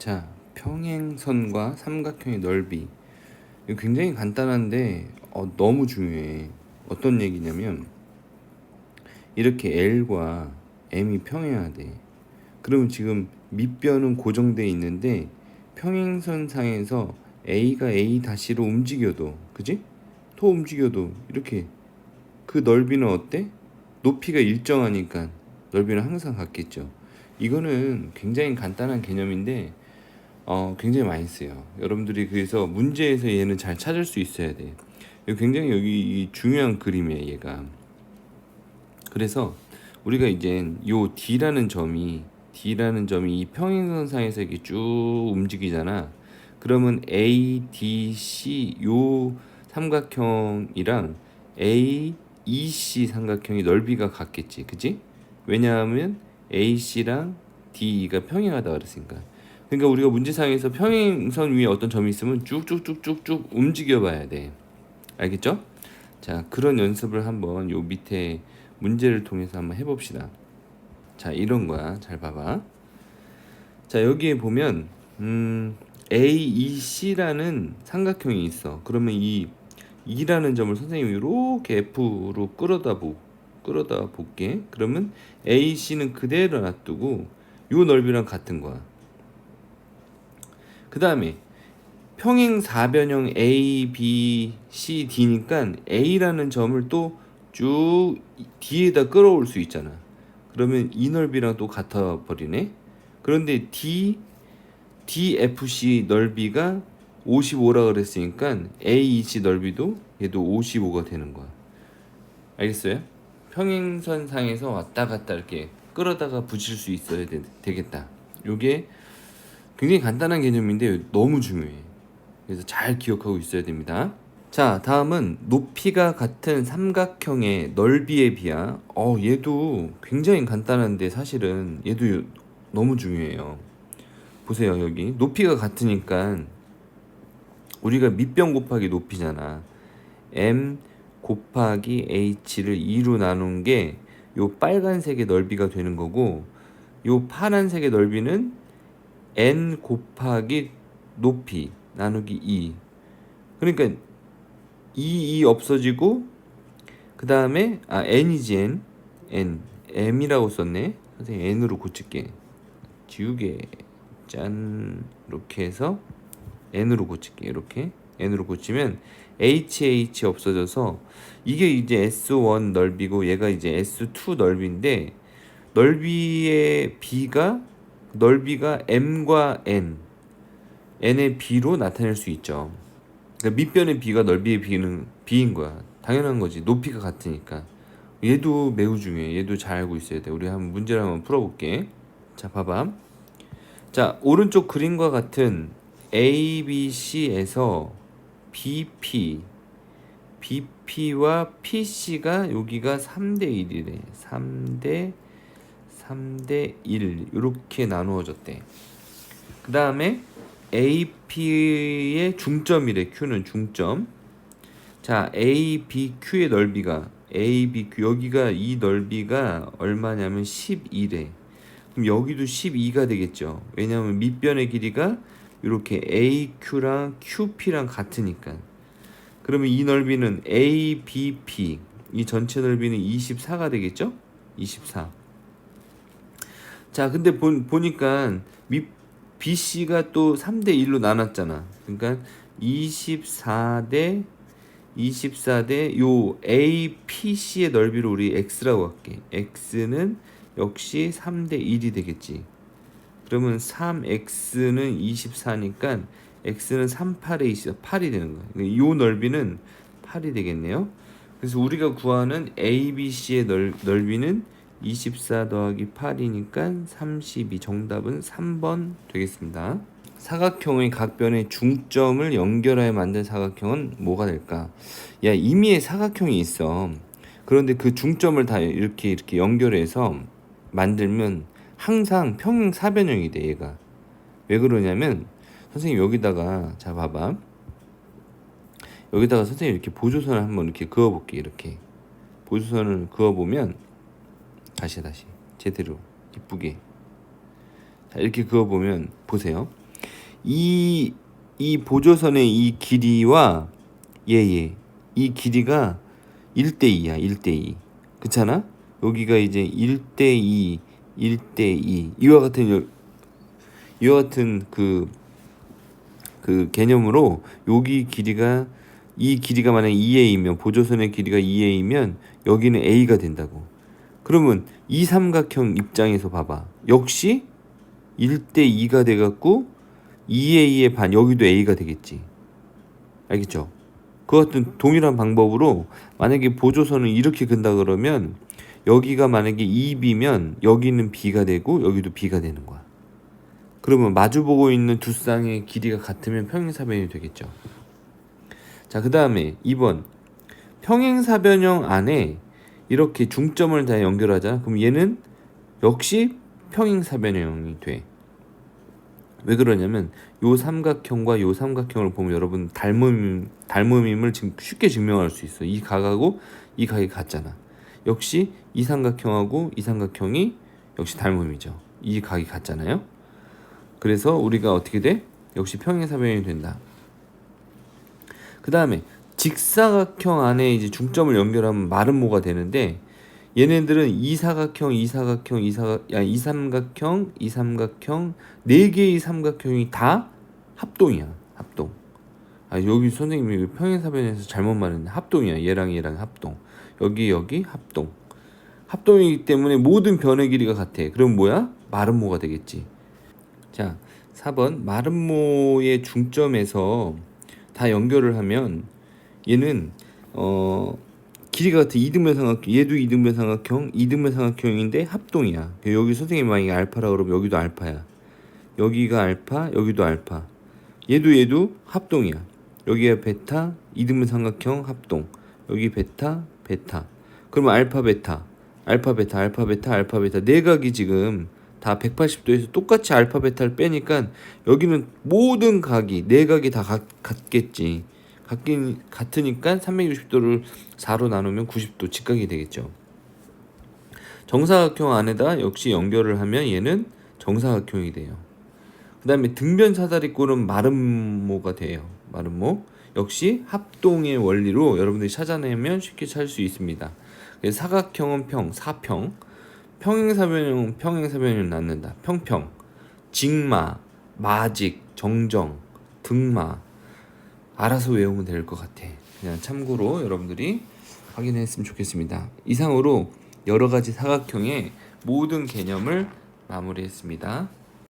자, 평행선과 삼각형의 넓이. 이거 굉장히 간단한데 어, 너무 중요해. 어떤 얘기냐면 이렇게 L과 M이 평행해야 돼. 그러면 지금 밑변은 고정돼 있는데 평행선 상에서 A가 A 다시로 움직여도, 그지? 더 움직여도 이렇게 그 넓이는 어때? 높이가 일정하니까 넓이는 항상 같겠죠. 이거는 굉장히 간단한 개념인데 어, 굉장히 많이 쓰요. 여러분들이 그래서 문제에서 얘는 잘 찾을 수 있어야 돼. 굉장히 여기 이 중요한 그림이에요, 얘가. 그래서 우리가 이제 요 D라는 점이 D라는 점이 이 평행선상에서 이렇게 쭉 움직이잖아. 그러면 A, D, C 요 삼각형이랑 A, EC 삼각형이 넓이가 같겠지, 그지? 왜냐하면 AC랑 D가 평행하다 그랬으니까. 그러니까 우리가 문제상에서 평행선 위에 어떤 점이 있으면 쭉쭉쭉쭉쭉 움직여 봐야 돼. 알겠죠? 자, 그런 연습을 한번 요 밑에 문제를 통해서 한번 해봅시다. 자, 이런 거야. 잘 봐봐. 자, 여기에 보면 음, AEC라는 삼각형이 있어. 그러면 이 2라는 점을 선생님이 이렇게 F로 끌어다 보 끌어다 볼게. 그러면 AC는 그대로 놔두고 요 넓이랑 같은 거야. 그 다음에 평행 사변형 A, B, C, D니까 A라는 점을 또 쭉 D에다 끌어올 수 있잖아. 그러면 이 넓이랑 또 같아 버리네. 그런데 D, DFC 넓이가 55라 그랬으니까 AEC 넓이도 얘도 55가 되는 거야. 알겠어요? 평행선 상에서 왔다 갔다 이렇게 끌어다가 붙일 수 있어야 되, 되겠다. 요게 굉장히 간단한 개념인데 너무 중요해. 그래서 잘 기억하고 있어야 됩니다. 자, 다음은 높이가 같은 삼각형의 넓이의 비야. 어, 얘도 굉장히 간단한데 사실은 얘도 너무 중요해요. 보세요, 여기. 높이가 같으니까 우리가 밑변 곱하기 높이잖아. m 곱하기 h를 2로 나눈 게 요 빨간색의 넓이가 되는 거고 요 파란색의 넓이는 n 곱하기 높이 나누기 2 그러니까 2, 2 없어지고 그 다음에 아 n이지 n? n. m이라고 썼네. 선생님 n으로 고칠게. 지우개 짠. 이렇게 해서 n으로 고칠게 이렇게. n으로 고치면 hh 없어져서 이게 이제 s1 넓이고 얘가 이제 s2 넓이인데 넓이의 b가 넓이가 m과 n n의 b로 나타낼 수 있죠. 그러니까 밑변의 b가 넓이의 b는 b인 거야. 당연한 거지. 높이가 같으니까. 얘도 매우 중요해. 얘도 잘 알고 있어야 돼. 우리 한번 문제를 한번 풀어볼게. 자, 봐봐. 자, 오른쪽 그림과 같은 ABC에서 BP, BP와 PC가 여기가 3대 1이래. 3대 3대 1 이렇게 나누어졌대. 그 다음에 AP의 중점이래. Q는 중점. 자, ABQ의 넓이가 ABQ 여기가 이 넓이가 얼마냐면 12래. 그럼 여기도 12가 되겠죠. 왜냐하면 밑변의 길이가 이렇게 AQ랑 QP랑 같으니까. 그러면 이 넓이는 ABP 이 전체 넓이는 24가 되겠죠? 24. 자, 근데 보, 보니까 밑 BC가 또 3대 1로 나눴잖아. 그러니까 24대 24대 요 APC의 넓이를 우리 X라고 할게. X는 역시 3대 1이 되겠지. 그러면 3x는 24니까 x는 38에 24, 8이 되는 거예요. 이 넓이는 8이 되겠네요. 그래서 우리가 구하는 ABC의 넓, 넓이는 24 더하기 8이니까 32 정답은 3번 되겠습니다. 사각형의 각변의 중점을 연결하여 만든 사각형은 뭐가 될까? 야 이미의 사각형이 있어. 그런데 그 중점을 다 이렇게 이렇게 연결해서 만들면 항상 평행 사변형이 돼 얘가 왜 그러냐면 선생님 여기다가 자 봐봐 여기다가 선생님 이렇게 보조선을 한번 이렇게 그어볼게 이렇게 보조선을 그어보면 다시 다시. 제대로. 이쁘게. 자 이렇게 그어보면 보세요. 이, 이 보조선의 이 길이와 예예. 이 길이가 1대2야 1대2 그렇잖아? 여기가 이제 1대2 1대2 이와 같은 여- 이와 같은 그, 그 개념으로 여기 길이가 이 길이가 만약 2a이면 보조선의 길이가 2a이면 여기는 a가 된다고 그러면 이 삼각형 입장에서 봐봐 역시 1대 2가 돼갖고 2a의 반 여기도 a가 되겠지 알겠죠? 그 같은 동일한 방법으로 만약에 보조선을 이렇게 근다 그러면 여기가 만약에 2b면 여기는 b가 되고 여기도 b가 되는 거야. 그러면 마주보고 있는 두 쌍의 길이가 같으면 평행사변이 되겠죠. 자, 그 다음에 2번 평행사변형 안에 이렇게 중점을 다 연결하자. 그럼 얘는 역시 평행사변형이 돼. 왜 그러냐면 요 삼각형과 요 삼각형을 보면 여러분 닮음 닮음임을 지금 쉽게 증명할 수 있어. 이 각하고 이 각이 같잖아. 역시 이 삼각형하고 이 삼각형이 역시 닮음이죠. 이 각이 같잖아요. 그래서 우리가 어떻게 돼? 역시 평행사변이 된다. 그 다음에 직사각형 안에 이제 중점을 연결하면 마름모가 되는데 얘네들은 이사각형, 이사각형, 이사각, 야, 이삼각형, 이삼각형 네 개의 삼각형이 다 합동이야. 합동. 아 여기 선생님이 평행사변에서 잘못 말했네. 합동이야. 얘랑 얘랑 합동. 여기 여기 합동. 합동이기 때문에 모든 변의 길이가 같아. 그럼 뭐야? 마름모가 되겠지. 자, 4번 마름모의 중점에서 다 연결을 하면 얘는 어 길이가 같은 이등변 삼각형 얘도 이등변 삼각형 이등변 삼각형인데 합동이야. 여기 선생님이 만약에 알파라 그러면 여기도 알파야. 여기가 알파 여기도 알파. 얘도 얘도 합동이야. 여기가 베타 이등변 삼각형 합동. 여기 베타 베타. 그러면 알파 베타. 알파 베타 알파 베타 알파 베타. 네 각이 지금 다 180도에서 똑같이 알파 베타를 빼니까 여기는 모든 각이 네 각이 다 같, 같겠지 같긴 같으니까 360도를 4로 나누면 90도 직각이 되겠죠. 정사각형 안에다 역시 연결을 하면 얘는 정사각형이 돼요. 그 다음에 등변 사다리꼴은 마름모가 돼요. 마름모 역시 합동의 원리로 여러분들이 찾아내면 쉽게 찾을 수 있습니다. 사각형은 평, 사평, 평행사변형은 평행사변형을 낳는다. 평평, 직마, 마직, 정정, 등마 알아서 외우면 될 것 같아. 그냥 참고로 여러분들이 확인했으면 좋겠습니다. 이상으로 여러 가지 사각형의 모든 개념을 마무리했습니다.